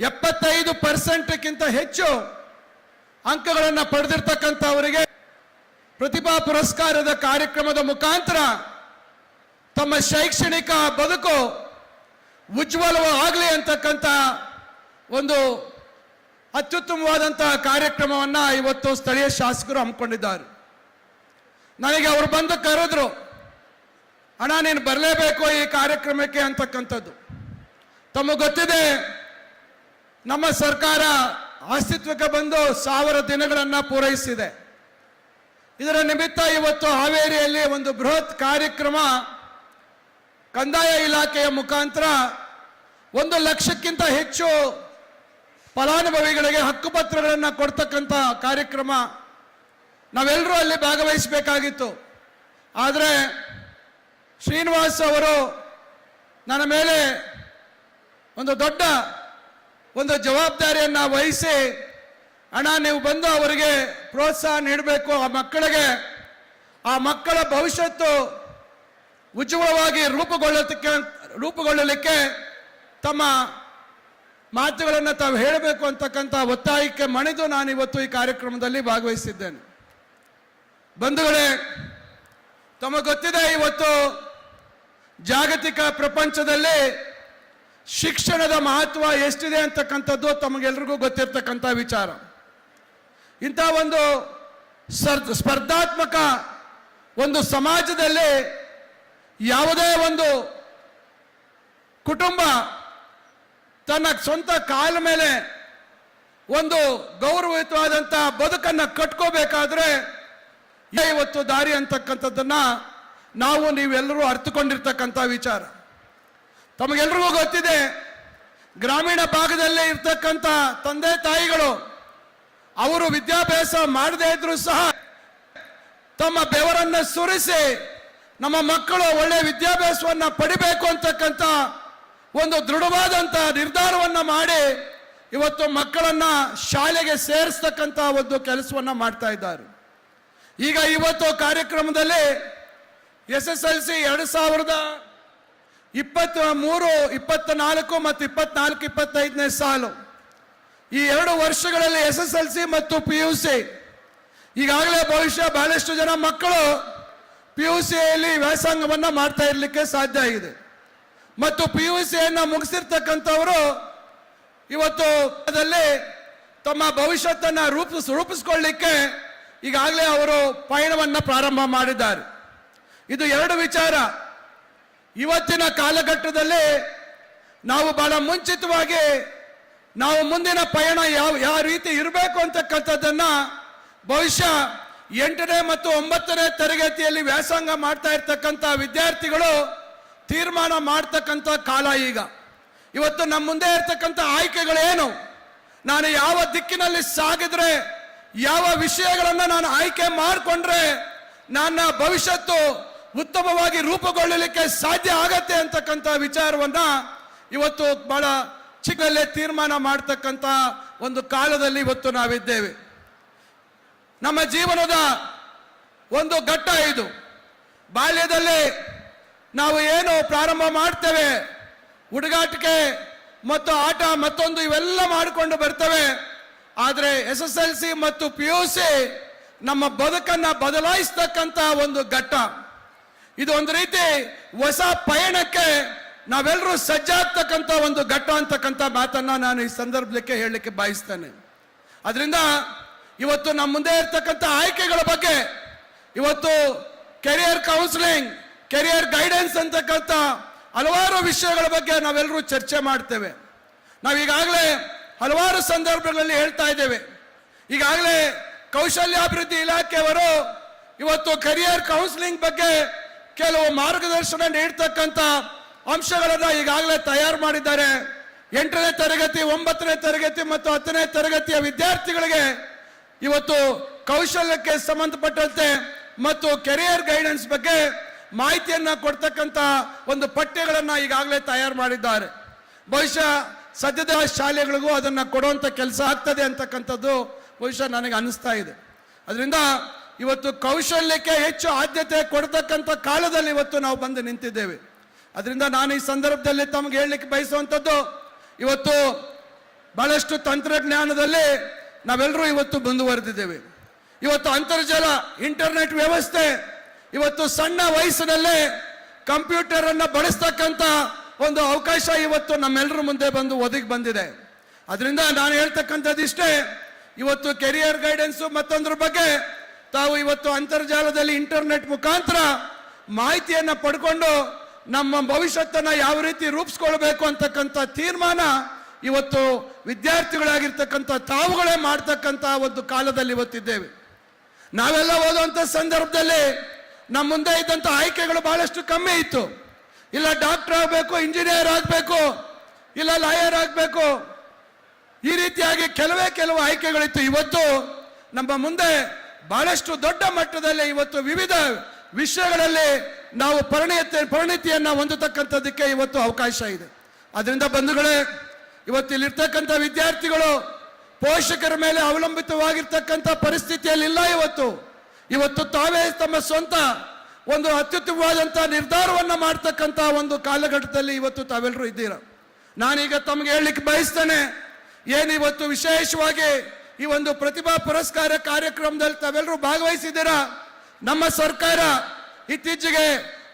ಎಪ್ಪತ್ತೈದು ಪರ್ಸೆಂಟ್ಕ್ಕಿಂತ ಹೆಚ್ಚು ಅಂಕಗಳನ್ನು ಪಡೆದಿರ್ತಕ್ಕಂಥವರಿಗೆ ಪ್ರತಿಭಾ ಪುರಸ್ಕಾರದ ಕಾರ್ಯಕ್ರಮದ ಮುಖಾಂತರ ತಮ್ಮ ಶೈಕ್ಷಣಿಕ ಬದುಕು ಉಜ್ವಲವಾಗಲಿ ಅಂತಕ್ಕಂಥ ಒಂದು ಅತ್ಯುತ್ತಮವಾದಂತಹ ಕಾರ್ಯಕ್ರಮವನ್ನ ಇವತ್ತು ಸ್ಥಳೀಯ ಶಾಸಕರು ಹಮ್ಮಿಕೊಂಡಿದ್ದಾರೆ. ನನಗೆ ಅವರು ಬಂದು ಕರೆದ್ರು, ಅಣ್ಣ, ನೀನು ಬರಲೇಬೇಕು ಈ ಕಾರ್ಯಕ್ರಮಕ್ಕೆ ಅಂತಕ್ಕಂಥದ್ದು. ತಮಗೆ ಗೊತ್ತಿದೆ ನಮ್ಮ ಸರ್ಕಾರ ಅಸ್ತಿತ್ವಕ್ಕೆ ಬಂದು ಸಾವಿರ ದಿನಗಳನ್ನು ಪೂರೈಸಿದೆ. ಇದರ ನಿಮಿತ್ತ ಇವತ್ತು ಹಾವೇರಿಯಲ್ಲಿ ಒಂದು ಬೃಹತ್ ಕಾರ್ಯಕ್ರಮ ಕಂದಾಯ ಇಲಾಖೆಯ ಮುಖಾಂತರ ಒಂದು ಲಕ್ಷಕ್ಕಿಂತ ಹೆಚ್ಚು ಫಲಾನುಭವಿಗಳಿಗೆ ಹಕ್ಕುಪತ್ರಗಳನ್ನು ಕೊಡ್ತಕ್ಕಂಥ ಕಾರ್ಯಕ್ರಮ ನಾವೆಲ್ಲರೂ ಅಲ್ಲಿ ಭಾಗವಹಿಸಬೇಕಾಗಿತ್ತು. ಆದರೆ ಶ್ರೀನಿವಾಸ್ ಅವರು ನನ್ನ ಮೇಲೆ ಒಂದು ದೊಡ್ಡ ಒಂದು ಜವಾಬ್ದಾರಿಯನ್ನು ವಹಿಸಿ ಹಣ ನೀವು ಬಂದು ಅವರಿಗೆ ಪ್ರೋತ್ಸಾಹ ನೀಡಬೇಕು. ಆ ಮಕ್ಕಳಿಗೆ, ಆ ಮಕ್ಕಳ ಭವಿಷ್ಯತ್ತು ಉಜ್ವಲವಾಗಿ ರೂಪುಗೊಳ್ಳಲಿಕ್ಕೆ ರೂಪುಗೊಳ್ಳಲಿಕ್ಕೆ ತಮ್ಮ ಮಾತುಗಳನ್ನು ತಾವು ಹೇಳಬೇಕು ಅಂತಕ್ಕಂಥ ಒತ್ತಾಯಕ್ಕೆ ಮಣಿದು ನಾನು ಇವತ್ತು ಈ ಕಾರ್ಯಕ್ರಮದಲ್ಲಿ ಭಾಗವಹಿಸಿದ್ದೇನೆ. ಬಂಧುಗಳೇ ತಮಗೆ ಗೊತ್ತಿದೆ ಇವತ್ತು ಜಾಗತಿಕ ಪ್ರಪಂಚದಲ್ಲಿ ಶಿಕ್ಷಣದ ಮಹತ್ವ ಎಷ್ಟಿದೆ ಅಂತಕ್ಕಂಥದ್ದು ತಮಗೆಲ್ರಿಗೂ ಗೊತ್ತಿರ್ತಕ್ಕಂಥ ವಿಚಾರ. ಇಂಥ ಒಂದು ಸ್ಪರ್ಧಾತ್ಮಕ ಒಂದು ಸಮಾಜದಲ್ಲಿ ಯಾವುದೇ ಒಂದು ಕುಟುಂಬ ತನ್ನ ಸ್ವಂತ ಕಾಲ ಮೇಲೆ ಒಂದು ಗೌರವಯುತವಾದಂಥ ಬದುಕನ್ನು ಕಟ್ಕೋಬೇಕಾದ್ರೆ ಇವತ್ತು ದಾರಿ ಅಂತಕ್ಕಂಥದ್ದನ್ನು ನಾವು ನೀವೆಲ್ಲರೂ ಅರ್ಥಕೊಂಡಿರ್ತಕ್ಕಂಥ ವಿಚಾರ. ತಮಗೆಲ್ರಿಗೂ ಗೊತ್ತಿದೆ, ಗ್ರಾಮೀಣ ಭಾಗದಲ್ಲೇ ಇರ್ತಕ್ಕಂಥ ತಂದೆ ತಾಯಿಗಳು, ಅವರು ವಿದ್ಯಾಭ್ಯಾಸ ಮಾಡದೇ ಇದ್ರೂ ಸಹ ತಮ್ಮ ಬೆವರನ್ನ ಸುರಿಸಿ ನಮ್ಮ ಮಕ್ಕಳು ಒಳ್ಳೆ ವಿದ್ಯಾಭ್ಯಾಸವನ್ನ ಪಡಿಬೇಕು ಅಂತಕ್ಕಂಥ ಒಂದು ದೃಢವಾದಂಥ ನಿರ್ಧಾರವನ್ನ ಮಾಡಿ ಇವತ್ತು ಮಕ್ಕಳನ್ನ ಶಾಲೆಗೆ ಸೇರಿಸ್ತಕ್ಕಂಥ ಒಂದು ಕೆಲಸವನ್ನ ಮಾಡ್ತಾ ಇದ್ದಾರೆ. ಈಗ ಇವತ್ತು ಕಾರ್ಯಕ್ರಮದಲ್ಲಿ ಎಸ್ ಎಸ್ ಎಲ್ ಸಿ ಎರಡು ಸಾವಿರದ ಇಪ್ಪತ್ತ, ಮೂರು ಇಪ್ಪತ್ತ ನಾಲ್ಕು ಮತ್ತು ಇಪ್ಪತ್ನಾಲ್ಕು, ಇಪ್ಪತ್ತೈದನೇ ಸಾಲು. ಈ ಎರಡು ವರ್ಷಗಳಲ್ಲಿ ಎಸ್ ಎಸ್ ಎಲ್ ಸಿ ಮತ್ತು ಪಿ ಯು ಸಿ. ಈಗಾಗಲೇ ಬಹುಶಃ ಬಹಳಷ್ಟು ಜನ ಮಕ್ಕಳು ಪಿ ಯು ಸಿಯಲ್ಲಿ ವ್ಯಾಸಂಗವನ್ನು ಮಾಡ್ತಾ ಇರಲಿಕ್ಕೆ ಸಾಧ್ಯ ಆಗಿದೆ. ಮತ್ತು ಪಿ ಯು ಸಿಯನ್ನು ಮುಗಿಸಿರ್ತಕ್ಕಂಥವರು ಇವತ್ತು ತಮ್ಮ ಭವಿಷ್ಯತನ್ನು ರೂಪಿಸ್, ರೂಪಿಸ್ಕೊಳ್ಳಿಕ್ಕೆ ಈಗಾಗಲೇ ಅವರು ಪಯಣವನ್ನು ಪ್ರಾರಂಭ ಮಾಡಿದ್ದಾರೆ. ಇದು ಎರಡು ವಿಚಾರ. ಇವತ್ತಿನ ಕಾಲಘಟ್ಟದಲ್ಲಿ ನಾವು ಬಹಳ ಮುಂಚಿತವಾಗಿ ನಾವು ಮುಂದಿನ ಪಯಣ ಯಾವ ಯಾವ ರೀತಿ ಇರಬೇಕು ಅಂತಕ್ಕಂಥದ್ದನ್ನ ಬಹುಶಃ ಎಂಟನೇ ಮತ್ತು ಒಂಬತ್ತನೇ ತರಗತಿಯಲ್ಲಿ ವ್ಯಾಸಂಗ ಮಾಡ್ತಾ ಇರ್ತಕ್ಕಂಥ ವಿದ್ಯಾರ್ಥಿಗಳು ತೀರ್ಮಾನ ಮಾಡ್ತಕ್ಕಂಥ ಕಾಲ ಈಗ. ಇವತ್ತು ನಮ್ಮ ಮುಂದೆ ಇರ್ತಕ್ಕಂಥ ಆಯ್ಕೆಗಳೇನು? ನಾನು ಯಾವ ದಿಕ್ಕಿನಲ್ಲಿ ಸಾಗಿದ್ರೆ, ಯಾವ ವಿಷಯಗಳನ್ನು ನಾನು ಆಯ್ಕೆ ಮಾಡಿಕೊಂಡ್ರೆ, ನನ್ನ ಭವಿಷ್ಯತ್ತು ಉತ್ತಮವಾಗಿ ರೂಪುಗೊಳ್ಳಲಿಕ್ಕೆ ಸಾಧ್ಯ ಆಗತ್ತೆ ಅಂತಕ್ಕಂಥ ವಿಚಾರವನ್ನ ಇವತ್ತು ಬಹಳ ಚಿಕ್ಕಲ್ಲೇ ತೀರ್ಮಾನ ಮಾಡ್ತಕ್ಕಂಥ ಒಂದು ಕಾಲದಲ್ಲಿ ಇವತ್ತು ನಾವಿದ್ದೇವೆ. ನಮ್ಮ ಜೀವನದ ಒಂದು ಘಟ್ಟ ಇದು. ಬಾಲ್ಯದಲ್ಲಿ ನಾವು ಏನು ಪ್ರಾರಂಭ ಮಾಡ್ತೇವೆ, ಹುಡುಗಾಟಿಕೆ ಮತ್ತು ಆಟ ಮತ್ತೊಂದು ಇವೆಲ್ಲ ಮಾಡಿಕೊಂಡು ಬರ್ತವೆ. ಆದರೆ ಎಸ್ ಎಸ್ ಎಲ್ ಸಿ ಮತ್ತು ಪಿ ಯು ಸಿ ನಮ್ಮ ಬದುಕನ್ನ ಬದಲಾಯಿಸ್ತಕ್ಕಂಥ ಒಂದು ಘಟ್ಟ. ಇದು ಒಂದು ರೀತಿ ಹೊಸ ಪಯಣಕ್ಕೆ ನಾವೆಲ್ಲರೂ ಸಜ್ಜಾಗ್ತಕ್ಕಂಥ ಒಂದು ಘಟ್ಟ ಅಂತಕ್ಕಂಥ ಮಾತನ್ನ ನಾನು ಈ ಸಂದರ್ಭಕ್ಕೆ ಹೇಳಲಿಕ್ಕೆ ಬಯಸ್ತೇನೆ. ಅದರಿಂದ ಇವತ್ತು ನಮ್ಮ ಮುಂದೆ ಇರ್ತಕ್ಕಂಥ ಆಯ್ಕೆಗಳ ಬಗ್ಗೆ ಇವತ್ತು ಕೆರಿಯರ್ ಕೌನ್ಸಿಲಿಂಗ್, ಕೆರಿಯರ್ ಗೈಡೆನ್ಸ್ ಅಂತಕ್ಕಂಥ ಹಲವಾರು ವಿಷಯಗಳ ಬಗ್ಗೆ ನಾವೆಲ್ಲರೂ ಚರ್ಚೆ ಮಾಡ್ತೇವೆ. ನಾವೀಗಾಗಲೇ ಹಲವಾರು ಸಂದರ್ಭಗಳಲ್ಲಿ ಹೇಳ್ತಾ ಇದ್ದೇವೆ. ಈಗಾಗಲೇ ಕೌಶಲ್ಯಾಭಿವೃದ್ಧಿ ಇಲಾಖೆಯವರು ಇವತ್ತು ಕರಿಯರ್ ಕೌನ್ಸಿಲಿಂಗ್ ಬಗ್ಗೆ ಕೆಲವು ಮಾರ್ಗದರ್ಶನ ನೀಡ್ತಕ್ಕಂಥ ಅಂಶಗಳನ್ನು ಈಗಾಗಲೇ ತಯಾರು ಮಾಡಿದ್ದಾರೆ. ಎಂಟನೇ ತರಗತಿ, ಒಂಬತ್ತನೇ ತರಗತಿ ಮತ್ತು ಹತ್ತನೇ ತರಗತಿಯ ವಿದ್ಯಾರ್ಥಿಗಳಿಗೆ ಇವತ್ತು ಕೌಶಲ್ಯಕ್ಕೆ ಸಂಬಂಧಪಟ್ಟಂತೆ ಮತ್ತು ಕೆರಿಯರ್ ಗೈಡೆನ್ಸ್ ಬಗ್ಗೆ ಮಾಹಿತಿಯನ್ನ ಕೊಡ್ತಕ್ಕಂಥ ಒಂದು ಪಠ್ಯಗಳನ್ನ ಈಗಾಗಲೇ ತಯಾರು ಮಾಡಿದ್ದಾರೆ. ಬಹುಶಃ ಸದ್ಯದ ಶಾಲೆಗಳಿಗೂ ಅದನ್ನ ಕೊಡುವಂತ ಕೆಲಸ ಆಗ್ತದೆ ಅಂತಕ್ಕಂಥದ್ದು ಬಹುಶಃ ನನಗೆ ಅನಿಸ್ತಾ ಇದೆ. ಅದರಿಂದ ಇವತ್ತು ಕೌಶಲ್ಯಕ್ಕೆ ಹೆಚ್ಚು ಆದ್ಯತೆ ಕೊಡ್ತಕ್ಕಂಥ ಕಾಲದಲ್ಲಿ ಇವತ್ತು ನಾವು ಬಂದು ನಿಂತಿದ್ದೇವೆ. ಅದರಿಂದ ನಾನು ಈ ಸಂದರ್ಭದಲ್ಲಿ ತಮಗೆ ಹೇಳಲಿಕ್ಕೆ ಬಯಸುವಂಥದ್ದು, ಇವತ್ತು ಬಹಳಷ್ಟು ತಂತ್ರಜ್ಞಾನದಲ್ಲಿ ನಾವೆಲ್ಲರೂ ಇವತ್ತು ಮುಂದುವರೆದಿದ್ದೇವೆ. ಇವತ್ತು ಅಂತರ್ಜಾಲ ಇಂಟರ್ನೆಟ್ ವ್ಯವಸ್ಥೆ, ಇವತ್ತು ಸಣ್ಣ ವಯಸ್ಸಿನಲ್ಲೇ ಕಂಪ್ಯೂಟರ್ ಅನ್ನ ಬಳಸ್ತಕ್ಕಂಥ ಒಂದು ಅವಕಾಶ ಇವತ್ತು ನಮ್ಮೆಲ್ಲರ ಮುಂದೆ ಬಂದು ಒದಗಿ ಬಂದಿದೆ. ಅದರಿಂದ ನಾನು ಹೇಳ್ತಕ್ಕಂಥದ್ದು ಇಷ್ಟೇ ಇವತ್ತು ಕೆರಿಯರ್ ಗೈಡೆನ್ಸ್ ಮತ್ತೊಂದ್ರ ಬಗ್ಗೆ ತಾವು ಇವತ್ತು ಅಂತರ್ಜಾಲದಲ್ಲಿ ಇಂಟರ್ನೆಟ್ ಮುಖಾಂತರ ಮಾಹಿತಿಯನ್ನ ಪಡ್ಕೊಂಡು ನಮ್ಮ ಭವಿಷ್ಯತ್ತನ್ನು ಯಾವ ರೀತಿ ರೂಪಿಸ್ಕೊಳ್ಬೇಕು ಅಂತಕ್ಕಂಥ ತೀರ್ಮಾನ ಇವತ್ತು ವಿದ್ಯಾರ್ಥಿಗಳಾಗಿರ್ತಕ್ಕಂಥ ತಾವುಗಳೇ ಮಾಡ್ತಕ್ಕಂಥ ಒಂದು ಕಾಲದಲ್ಲಿ ಇವತ್ತಿದ್ದೇವೆ. ನಾವೆಲ್ಲ ಓದುವಂಥ ಸಂದರ್ಭದಲ್ಲಿ ನಮ್ಮ ಮುಂದೆ ಇದ್ದಂಥ ಆಯ್ಕೆಗಳು ಬಹಳಷ್ಟು ಕಮ್ಮಿ ಇತ್ತು. ಇಲ್ಲ ಡಾಕ್ಟರ್ ಆಗಬೇಕು, ಇಂಜಿನಿಯರ್ ಆಗಬೇಕು, ಇಲ್ಲ ಲಾಯರ್ ಆಗಬೇಕು. ಈ ರೀತಿಯಾಗಿ ಕೆಲವೇ ಕೆಲವು ಆಯ್ಕೆಗಳಿತ್ತು. ಇವತ್ತು ನಮ್ಮ ಮುಂದೆ ಬಹಳಷ್ಟು ದೊಡ್ಡ ಮಟ್ಟದಲ್ಲಿ ಇವತ್ತು ವಿವಿಧ ವಿಷಯಗಳಲ್ಲಿ ನಾವು ಪರಿಣಿತ ಪರಿಣಿತಿಯನ್ನ ಹೊಂದತಕ್ಕಂಥದ್ದಕ್ಕೆ ಇವತ್ತು ಅವಕಾಶ ಇದೆ. ಅದರಿಂದ ಬಂಧುಗಳೇ, ಇವತ್ತು ಇಲ್ಲಿರ್ತಕ್ಕಂಥ ವಿದ್ಯಾರ್ಥಿಗಳು ಪೋಷಕರ ಮೇಲೆ ಅವಲಂಬಿತವಾಗಿರ್ತಕ್ಕಂಥ ಪರಿಸ್ಥಿತಿಯಲ್ಲಿ ಇಲ್ಲ ಇವತ್ತು. ಇವತ್ತು ತಾವೇ ತಮ್ಮ ಸ್ವಂತ ಒಂದು ಅತ್ಯುತ್ತಮವಾದಂಥ ನಿರ್ಧಾರವನ್ನ ಮಾಡ್ತಕ್ಕಂಥ ಒಂದು ಕಾಲಘಟ್ಟದಲ್ಲಿ ಇವತ್ತು ತಾವೆಲ್ಲರೂ ಇದ್ದೀರ. ನಾನೀಗ ತಮಗೆ ಹೇಳಲಿಕ್ಕೆ ಬಯಸ್ತೇನೆ, ಏನು ಇವತ್ತು ವಿಶೇಷವಾಗಿ ಈ ಒಂದು ಪ್ರತಿಭಾ ಪುರಸ್ಕಾರ ಕಾರ್ಯಕ್ರಮದಲ್ಲಿ ತಾವೆಲ್ಲರೂ ಭಾಗವಹಿಸಿದ್ದೀರಾ? ನಮ್ಮ ಸರ್ಕಾರ ಇತ್ತೀಚೆಗೆ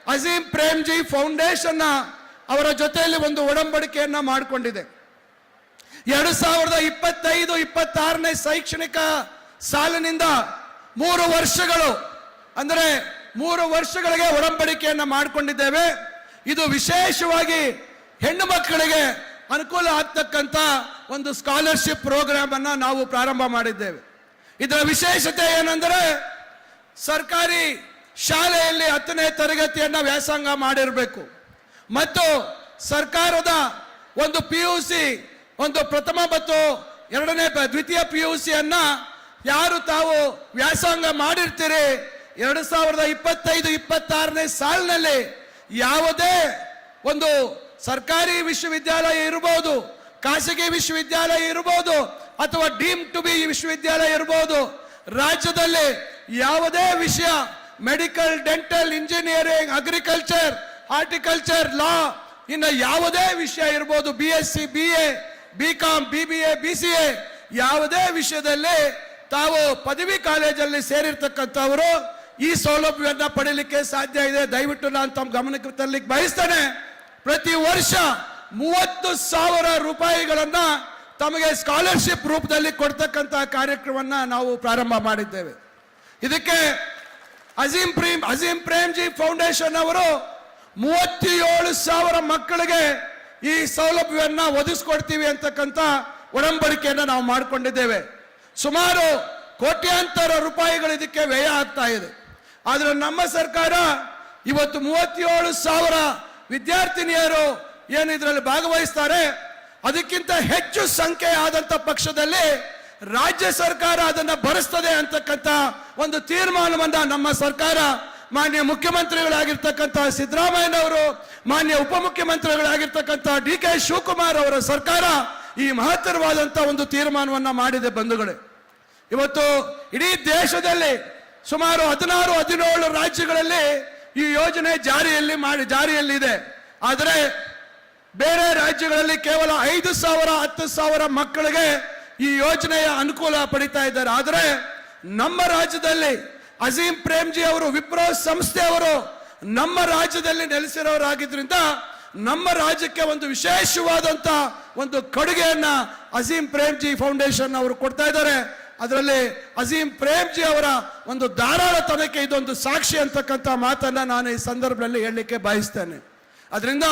ಅಜೀಂ ಪ್ರೇಮ್ಜಿ ಫೌಂಡೇಶನ್ನ ಅವರ ಜೊತೆಯಲ್ಲಿ ಒಂದು ಒಡಂಬಡಿಕೆಯನ್ನ ಮಾಡಿಕೊಂಡಿದೆ. ಎರಡು ಸಾವಿರದ ಇಪ್ಪತ್ತೈದು, ಇಪ್ಪತ್ತಾರನೇ ಶೈಕ್ಷಣಿಕ ಸಾಲಿನಿಂದ ಮೂರು ವರ್ಷಗಳು, ಅಂದರೆ ಮೂರು ವರ್ಷಗಳಿಗೆ ಒಡಂಬಡಿಕೆಯನ್ನು ಮಾಡಿಕೊಂಡಿದ್ದೇವೆ. ಇದು ವಿಶೇಷವಾಗಿ ಹೆಣ್ಣು ಮಕ್ಕಳಿಗೆ ಅನುಕೂಲ ಆಗ್ತಕ್ಕಂಥ ಒಂದು ಸ್ಕಾಲರ್ಶಿಪ್ ಪ್ರೋಗ್ರಾಮ್ ಅನ್ನ ನಾವು ಪ್ರಾರಂಭ ಮಾಡಿದ್ದೇವೆ. ಇದರ ವಿಶೇಷತೆ ಏನಂದರೆ, ಸರ್ಕಾರಿ ಶಾಲೆಯಲ್ಲಿ ಹತ್ತನೇ ತರಗತಿಯನ್ನ ವ್ಯಾಸಂಗ ಮಾಡಿರಬೇಕು. ಮತ್ತು ಸರ್ಕಾರದ ಒಂದು ಪಿ ಯು ಸಿ ಒಂದು ಪ್ರಥಮ ಮತ್ತು ಎರಡನೇ ದ್ವಿತೀಯ ಪಿ ಯು ಸಿಯನ್ನು ಯಾರು ತಾವು ವ್ಯಾಸಂಗ ಮಾಡಿರ್ತೀರಿ, ಎರಡು ಸಾವಿರದ ಇಪ್ಪತ್ತೈದು, ಇಪ್ಪತ್ತಾರನೇ ಸಾಲಿನಲ್ಲಿ ಯಾವುದೇ ಒಂದು ಸರ್ಕಾರಿ ವಿಶ್ವವಿದ್ಯಾಲಯ ಇರಬಹುದು ಖಾಸಗಿ ವಿಶ್ವವಿದ್ಯಾಲಯ ಇರಬಹುದು ಅಥವಾ ಡೀಮ್ ಟು ಬಿ ವಿಶ್ವವಿದ್ಯಾಲಯ ಇರಬಹುದು ರಾಜ್ಯದಲ್ಲಿ ಯಾವುದೇ ವಿಷಯ, medical, dental, engineering, agriculture, horticulture, law, ಇನ್ನು ಯಾವುದೇ ವಿಷಯ ಇರ್ಬೋದು B S C B A B com B B A B C A ಯಾವುದೇ ವಿಷಯದಲ್ಲಿ ತಾವು ಪದವಿ ಕಾಲೇಜಲ್ಲಿ ಸೇರಿರ್ತಕ್ಕಂಥವರು ಈ ಸೌಲಭ್ಯವನ್ನು ಪಡೀಲಿಕ್ಕೆ ಸಾಧ್ಯ ಇದೆ. ದಯವಿಟ್ಟು ನಾನು ತಮ್ಮ ಗಮನಕ್ಕೆ ತರಲಿಕ್ಕೆ ಬಯಸ್ತೇನೆ. ಪ್ರತಿ ವರ್ಷ ಮೂವತ್ತು ಸಾವಿರ ರೂಪಾಯಿಗಳನ್ನ ತಮಗೆ ಸ್ಕಾಲರ್ಶಿಪ್ ರೂಪದಲ್ಲಿ ಕೊಡ್ತಕ್ಕಂಥ ಕಾರ್ಯಕ್ರಮವನ್ನ ನಾವು ಪ್ರಾರಂಭ ಮಾಡಿದ್ದೇವೆ. ಇದಕ್ಕೆ ಅಜೀಂ ಪ್ರೇಮ್ ಅಜೀಂ ಪ್ರೇಮ್ಜಿ ಫೌಂಡೇಶನ್ ಅವರು ಮೂವತ್ತೇಳು ಸಾವಿರ ಮಕ್ಕಳಿಗೆ ಈ ಸೌಲಭ್ಯವನ್ನ ಒದಗಿಸ್ಕೊಡ್ತೀವಿ ಅಂತಕ್ಕಂಥ ಒಡಂಬಡಿಕೆಯನ್ನ ನಾವು ಮಾಡಿಕೊಂಡಿದ್ದೇವೆ. ಸುಮಾರು ಕೋಟ್ಯಾಂತರ ರೂಪಾಯಿಗಳು ಇದಕ್ಕೆ ವ್ಯಯ ಆಗ್ತಾ ಇದೆ. ಆದ್ರೆ ನಮ್ಮ ಸರ್ಕಾರ ಇವತ್ತು ಮೂವತ್ತೇಳು ಸಾವಿರ ವಿದ್ಯಾರ್ಥಿನಿಯರು ಏನು ಇದರಲ್ಲಿ ಭಾಗವಹಿಸ್ತಾರೆ? ಅದಕ್ಕಿಂತ ಹೆಚ್ಚು ಸಂಖ್ಯೆ ಆದಂತ ಪಕ್ಷದಲ್ಲಿ ರಾಜ್ಯ ಸರ್ಕಾರ ಅದನ್ನ ಭರಿಸ್ತದೆ ಅಂತಕ್ಕಂಥ ಒಂದು ತೀರ್ಮಾನವನ್ನ ನಮ್ಮ ಸರ್ಕಾರ ಮಾನ್ಯ ಮುಖ್ಯಮಂತ್ರಿಗಳಾಗಿರ್ತಕ್ಕಂಥ ಸಿದ್ದರಾಮಯ್ಯನವರು, ಮಾನ್ಯ ಉಪಮುಖ್ಯಮಂತ್ರಿಗಳಾಗಿರ್ತಕ್ಕಂಥ ಡಿ ಕೆ ಶಿವಕುಮಾರ್ ಅವರ ಸರ್ಕಾರ ಈ ಮಹತ್ತರವಾದಂತ ಒಂದು ತೀರ್ಮಾನವನ್ನ ಮಾಡಿದೆ ಬಂಧುಗಳೇ. ಇವತ್ತು ಇಡೀ ದೇಶದಲ್ಲಿ ಸುಮಾರು ಹದಿನಾರು, ಹದಿನೇಳು ರಾಜ್ಯಗಳಲ್ಲಿ ಈ ಯೋಜನೆ ಜಾರಿಯಲ್ಲಿ ಮಾಡಿ ಜಾರಿಯಲ್ಲಿದೆ. ಆದರೆ ಬೇರೆ ರಾಜ್ಯಗಳಲ್ಲಿ ಕೇವಲ ಐದು ಸಾವಿರ, ಹತ್ತು ಸಾವಿರ ಮಕ್ಕಳಿಗೆ ಈ ಯೋಜನೆಯ ಅನುಕೂಲ ಪಡಿತಾ ಇದ್ದಾರೆ. ಆದರೆ ನಮ್ಮ ರಾಜ್ಯದಲ್ಲಿ ಅಜೀಂ ಪ್ರೇಮ್ಜಿ ಅವರು, ವಿಪ್ರೋ ಸಂಸ್ಥೆಯವರು ನಮ್ಮ ರಾಜ್ಯದಲ್ಲಿ ನೆಲೆಸಿರೋರಾಗಿದ್ರಿಂದ ನಮ್ಮ ರಾಜ್ಯಕ್ಕೆ ಒಂದು ವಿಶೇಷವಾದಂತ ಒಂದು ಕೊಡುಗೆಯನ್ನ ಅಜೀಂ ಪ್ರೇಮ್ಜಿ ಫೌಂಡೇಶನ್ ಅವರು ಕೊಡ್ತಾ ಇದ್ದಾರೆ. ಅದರಲ್ಲಿ ಅಜೀಂ ಪ್ರೇಮ್ಜಿ ಅವರ ಒಂದು ಧಾರಾಳತನಕ್ಕೆ ಇದೊಂದು ಸಾಕ್ಷಿ ಅಂತಕ್ಕಂಥ ಮಾತನ್ನ ನಾನು ಈ ಸಂದರ್ಭದಲ್ಲಿ ಹೇಳಲಿಕ್ಕೆ ಬಯಸ್ತೇನೆ. ಅದರಿಂದ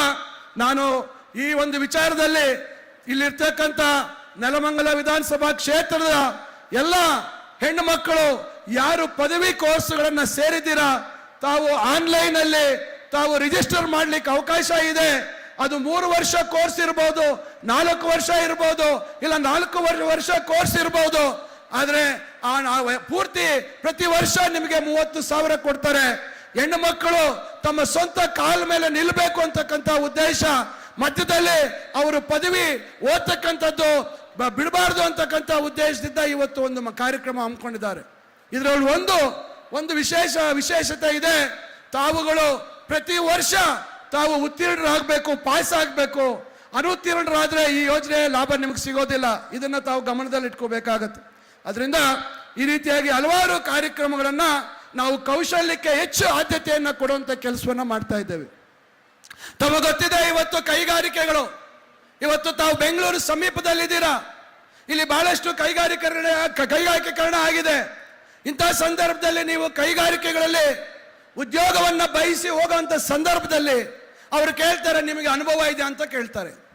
ನಾನು ಈ ಒಂದು ವಿಚಾರದಲ್ಲಿ ಇಲ್ಲಿರ್ತಕ್ಕಂಥ ನೆಲಮಂಗಲ ವಿಧಾನಸಭಾ ಕ್ಷೇತ್ರದ ಎಲ್ಲ ಹೆಣ್ಣು ಮಕ್ಕಳು ಯಾರು ಪದವಿ ಕೋರ್ಸ್ಗಳನ್ನ ಸೇರಿದ್ದೀರಾ, ತಾವು ಆನ್ಲೈನ್ ಅಲ್ಲಿ ತಾವು ರಿಜಿಸ್ಟರ್ ಮಾಡ್ಲಿಕ್ಕೆ ಅವಕಾಶ ಇದೆ, ಅದು ಮೂರು ವರ್ಷ ಕೋರ್ಸ್ ಇರ್ಬೋದು, ನಾಲ್ಕು ವರ್ಷ ಇರ್ಬೋದು, ಇಲ್ಲ ನಾಲ್ಕು ವರ್- ವರ್ಷ ಕೋರ್ಸ್ ಇರ್ಬೋದು ಆದ್ರೆ ಪೂರ್ತಿ ಪ್ರತಿ ವರ್ಷ ನಿಮಗೆ ಮೂವತ್ತು ಸಾವಿರ ಕೊಡ್ತಾರೆ. ಹೆಣ್ಣು ಮಕ್ಕಳು ತಮ್ಮ ಸ್ವಂತ ಕಾಲ ಮೇಲೆ ನಿಲ್ಲಬೇಕು ಅಂತಕ್ಕಂಥ ಉದ್ದೇಶ, ಮಧ್ಯದಲ್ಲಿ ಅವರು ಪದವಿ ಓದ್ತಕ್ಕಂಥದ್ದು ಬಿಡಬಾರ್ದು ಅಂತಕ್ಕಂಥ ಉದ್ದೇಶದಿಂದ ಇವತ್ತು ಒಂದು ಕಾರ್ಯಕ್ರಮ ಹಮ್ಮಿಕೊಂಡಿದ್ದಾರೆ. ಇದರಲ್ಲಿ ಒಂದು ಒಂದು ವಿಶೇಷ ವಿಶೇಷತೆ ಇದೆ. ತಾವುಗಳು ಪ್ರತಿ ವರ್ಷ ತಾವು ಉತ್ತೀರ್ಣರಾಗಬೇಕು, ಪಾಸ್ ಆಗಬೇಕು. ಅನುತ್ತೀರ್ಣರಾದರೆ ಈ ಯೋಜನೆ ಲಾಭ ನಿಮಗೆ ಸಿಗೋದಿಲ್ಲ. ಇದನ್ನು ತಾವು ಗಮನದಲ್ಲಿ ಇಟ್ಕೋಬೇಕಾಗತ್ತೆ ಅದರಿಂದ ಈ ರೀತಿಯಾಗಿ ಹಲವಾರು ಕಾರ್ಯಕ್ರಮಗಳನ್ನು ನಾವು ಕೌಶಲ್ಯಕ್ಕೆ ಹೆಚ್ಚು ಆದ್ಯತೆಯನ್ನು ಕೊಡುವಂತ ಕೆಲಸವನ್ನು ಮಾಡ್ತಾ ಇದ್ದೇವೆ. ತಮಗೆ ಗೊತ್ತಿದೆ ಇವತ್ತು ಕೈಗಾರಿಕೆಗಳು. ಇವತ್ತು ತಾವು ಬೆಂಗಳೂರು ಸಮೀಪದಲ್ಲಿದ್ದೀರಾ. ಇಲ್ಲಿ ಬಹಳಷ್ಟು ಕೈಗಾರಿಕೆ ಕೈಗಾರಿಕೀಕರಣ ಆಗಿದೆ. ಇಂತಹ ಸಂದರ್ಭದಲ್ಲಿ ನೀವು ಕೈಗಾರಿಕೆಗಳಲ್ಲಿ ಉದ್ಯೋಗವನ್ನು ಬಯಸಿ ಹೋಗುವಂತ ಸಂದರ್ಭದಲ್ಲಿ ಅವರು ಕೇಳ್ತಾರೆ, ನಿಮಗೆ ಅನುಭವ ಇದೆ ಅಂತ ಕೇಳ್ತಾರೆ.